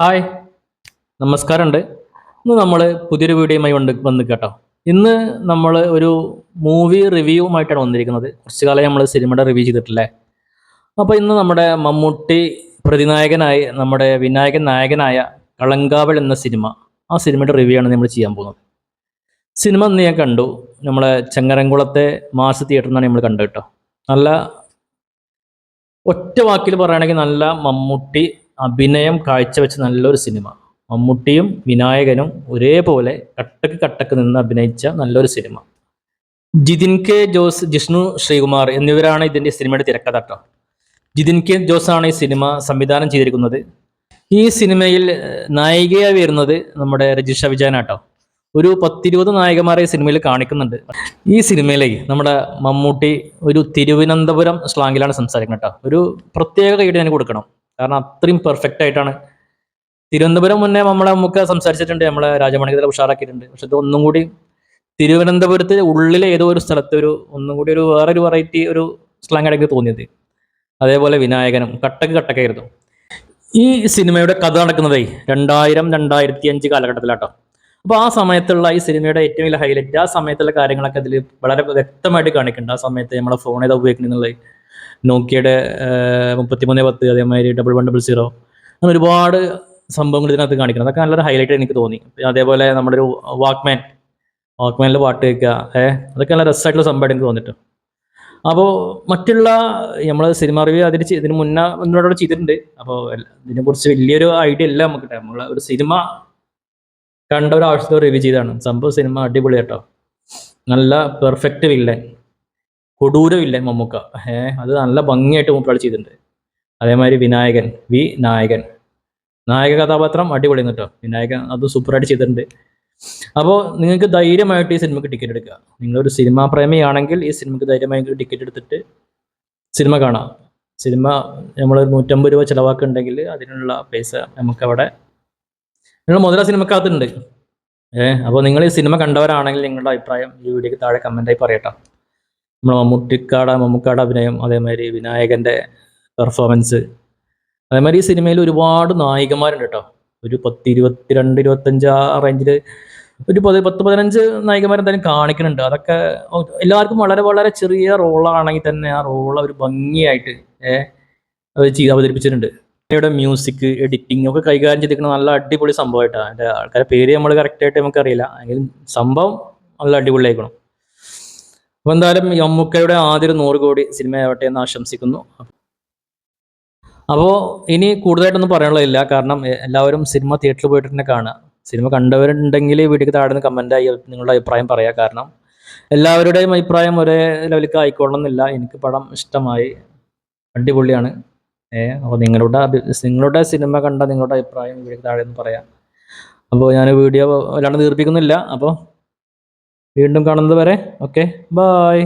Hi. നമസ്കാരമുണ്ട്. ഇന്ന് നമ്മൾ പുതിയൊരു വീഡിയോയുമായി വന്ന് വന്ന് കേട്ടോ ഇന്ന് നമ്മൾ ഒരു മൂവി റിവ്യൂവുമായിട്ടാണ് വന്നിരിക്കുന്നത്. കുറച്ച് കാലം നമ്മൾ സിനിമയുടെ റിവ്യൂ ചെയ്തിട്ടില്ലേ? അപ്പോൾ ഇന്ന് നമ്മുടെ മമ്മൂട്ടി പ്രതിനായകനായി നമ്മുടെ വിനായകൻ നായകനായ കളങ്കാവൽ എന്ന സിനിമ ആ സിനിമയുടെ റിവ്യൂ ആണ് നമ്മൾ ചെയ്യാൻ പോകുന്നത്. സിനിമ ഇന്ന് ഞാൻ കണ്ടു. നമ്മളെ ചങ്ങരംകുളത്തെ മാസ് തിയേറ്ററിൽ നിന്നാണ് നമ്മൾ കണ്ടു കേട്ടോ. നല്ല ഒറ്റ വാക്കിൽ പറയുകയാണെങ്കിൽ നല്ല മമ്മൂട്ടി അഭിനയം കാഴ്ചവെച്ച നല്ലൊരു സിനിമ. മമ്മൂട്ടിയും വിനായകനും ഒരേപോലെ കട്ടക്ക് കട്ടക്ക് നിന്ന് അഭിനയിച്ച നല്ലൊരു സിനിമ. ജിതിൻ കെ ജോസ് ജിഷ്ണു ശ്രീകുമാർ എന്നിവരാണ് ഇതിന്റെ സിനിമയുടെ തിരക്കഥ ജിതിൻ കെ ജോസ് ആണ് ഈ സിനിമ സംവിധാനം ചെയ്തിരിക്കുന്നത്. ഈ സിനിമയിൽ നായികയായി വരുന്നത് നമ്മുടെ രജിഷ വിജയനാട്ടോ ഒരു പത്തിരുപത് നായകന്മാരെ ഈ സിനിമയിൽ കാണിക്കുന്നുണ്ട്. ഈ സിനിമയിലേക്ക് നമ്മുടെ മമ്മൂട്ടി ഒരു തിരുവനന്തപുരം സ്ലാങ്ങിലാണ് സംസാരിക്കുന്നത് കേട്ടോ. ഒരു പ്രത്യേക കൈഡ് ഞാൻ കൊടുക്കണം. കാരണം അത്രയും പെർഫെക്റ്റ് ആയിട്ടാണ്. തിരുവനന്തപുരം മുന്നേ നമ്മളെ നമുക്ക് സംസാരിച്ചിട്ടുണ്ട് നമ്മളെ രാജമണികതല ഉഷാറാക്കിയിട്ടുണ്ട്. പക്ഷെ ഇത് ഒന്നും കൂടി തിരുവനന്തപുരത്ത് ഉള്ളിലെ ഏതോ ഒരു സ്ഥലത്ത് ഒരു ഒന്നും കൂടി ഒരു വേറൊരു വെറൈറ്റി ഒരു സ്ലാങ് ഇടയ്ക്ക് തോന്നിയത്. അതേപോലെ വിനായകനും കട്ടക്ക് കട്ടക്കായിരുന്നു. ഈ സിനിമയുടെ കഥ നടക്കുന്നതേ രണ്ടായിരം രണ്ടായിരത്തി അഞ്ച് കാലഘട്ടത്തിലാട്ടോ. അപ്പോൾ ആ സമയത്തുള്ള ഈ സിനിമയുടെ ഏറ്റവും വലിയ ഹൈലൈറ്റ് ആ സമയത്തുള്ള കാര്യങ്ങളൊക്കെ അതിൽ വളരെ വ്യക്തമായിട്ട് കാണിക്കുന്നുണ്ട്. ആ സമയത്ത് നമ്മളെ ഫോൺ ഏതാ ഉപയോഗിക്കുന്നത് നോക്കിയയുടെ മുപ്പത്തിമൂന്ന് പത്ത് അതേമാതിരി ഡബിൾ വൺ ഡബിൾ സീറോ അങ്ങനെ ഒരുപാട് സംഭവങ്ങൾ ഇതിനകത്ത് കാണിക്കണം. അതൊക്കെ നല്ലൊരു ഹൈലൈറ്റ് എനിക്ക് തോന്നി. അതേപോലെ നമ്മുടെ ഒരു വാക്ക്മാൻ വാക്ക്മാനിൽ പാട്ട് കേൾക്കുക ഏഹ് അതൊക്കെ നല്ല രസമായിട്ടുള്ള സംഭവമായിട്ട് എനിക്ക് തോന്നിട്ട്. അപ്പോൾ മറ്റുള്ള നമ്മൾ സിനിമ റിവ്യൂ അതിന് ഇതിന് മുന്നേ ഒന്നോടെ ചെയ്തിട്ടുണ്ട്. അപ്പോൾ ഇതിനെക്കുറിച്ച് വലിയൊരു ഐഡിയ ഇല്ല നമുക്ക് നമ്മൾ ഒരു സിനിമ കണ്ട ഒരു ആവശ്യത്തെ റിവ്യൂ ചെയ്താണ് സംഭവം സിനിമ അടിപൊളി കേട്ടോ. നല്ല പെർഫെക്റ്റ് വില്ലൻ കൊടൂര വില്ലൻ മമ്മൂക്ക. ഏഹ് അത് നല്ല ഭംഗിയായിട്ട് മൂപ്പരാൾ ചെയ്തിട്ടുണ്ട്. അതേമാതിരി വിനായകൻ വി നായകൻ. നായക കഥാപാത്രം അടിപൊളി കേട്ടോ. വിനായകൻ അത് സൂപ്പറായിട്ട് ചെയ്തിട്ടുണ്ട്. അപ്പോൾ നിങ്ങൾക്ക് ധൈര്യമായിട്ട് ഈ സിനിമക്ക് ടിക്കറ്റ് എടുക്കുക. നിങ്ങളൊരു സിനിമാ പ്രേമിയാണെങ്കിൽ ഈ സിനിമക്ക് ധൈര്യമായിട്ട് ടിക്കറ്റ് എടുത്തിട്ട് സിനിമ കാണാം. സിനിമ നമ്മൾ നൂറ്റമ്പത് രൂപ ചിലവാക്കുന്നുണ്ടെങ്കിൽ അതിനുള്ള പൈസ നമുക്കവിടെ നിങ്ങൾ മുതല സിനിമക്കകത്തുണ്ട്. ഏഹ് അപ്പോൾ നിങ്ങൾ ഈ സിനിമ കണ്ടവരാണെങ്കിൽ നിങ്ങളുടെ അഭിപ്രായം ഈ വീഡിയോക്ക് താഴെ കമന്റായി പറയട്ടോ. നമ്മൾ മമ്മൂട്ടിക്കാട മമ്മൂക്കാട അഭിനയം അതേമാതിരി വിനായകന്റെ പെർഫോമൻസ് അതേമാതിരി ഈ സിനിമയിൽ ഒരുപാട് നായികമാരുണ്ട് കേട്ടോ ഒരു പത്ത് ഇരുപത്തിരണ്ട് ഇരുപത്തഞ്ച് ആ റേഞ്ചിൽ ഒരു പത് പത്ത് പതിനഞ്ച് നായികമാർ എന്തായാലും കാണിക്കുന്നുണ്ട്. അതൊക്കെ എല്ലാവർക്കും വളരെ വളരെ ചെറിയ റോളാണെങ്കിൽ തന്നെ ആ റോൾ അവർ ഭംഗിയായിട്ട് അത് ചെയ്ത് അവതരിപ്പിച്ചിട്ടുണ്ട്. ഇവിടെ മ്യൂസിക് എഡിറ്റിംഗ് ഒക്കെ കൈകാര്യം ചെയ്തിരിക്കുന്ന നല്ല അടിപൊളി സംഭവമായിട്ടാണ്. അതിന്റെ ആൾക്കാരെ പേര് നമ്മൾ കറക്റ്റായിട്ട് നമുക്കറിയില്ല. എങ്കിലും സംഭവം നല്ല അടിപൊളിയായിക്കണം അപ്പോൾ എന്തായാലും യമ്മുക്കയുടെ ആദ്യ നൂറ് കോടി സിനിമയാവട്ടെ എന്ന് ആശംസിക്കുന്നു. അപ്പോൾ ഇനി കൂടുതലായിട്ടൊന്നും പറയാനുള്ളതില്ല. കാരണം എല്ലാവരും സിനിമ തിയേറ്ററിൽ പോയിട്ട് തന്നെ കാണുക. സിനിമ കണ്ടവരുണ്ടെങ്കിൽ വീഡിയോക്ക് താഴെ നിന്ന് ആയി നിങ്ങളുടെ അഭിപ്രായം പറയാം. കാരണം എല്ലാവരുടെയും അഭിപ്രായം ഒരേ ലെവലിലേക്ക് ആയിക്കൊള്ളണമെന്നില്ല. എനിക്ക് പടം ഇഷ്ടമായി. അടിപൊളിയാണ്. ഏ അപ്പോൾ നിങ്ങളുടെ നിങ്ങളുടെ സിനിമ കണ്ട നിങ്ങളുടെ അഭിപ്രായം വീഡിയോ താഴെ നിന്ന് പറയാം. അപ്പോൾ ഞാൻ വീഡിയോ അല്ലാണ്ട് ദീർപ്പിക്കുന്നില്ല അപ്പോൾ വീണ്ടും കാണുന്നത് വരെ. Okay bye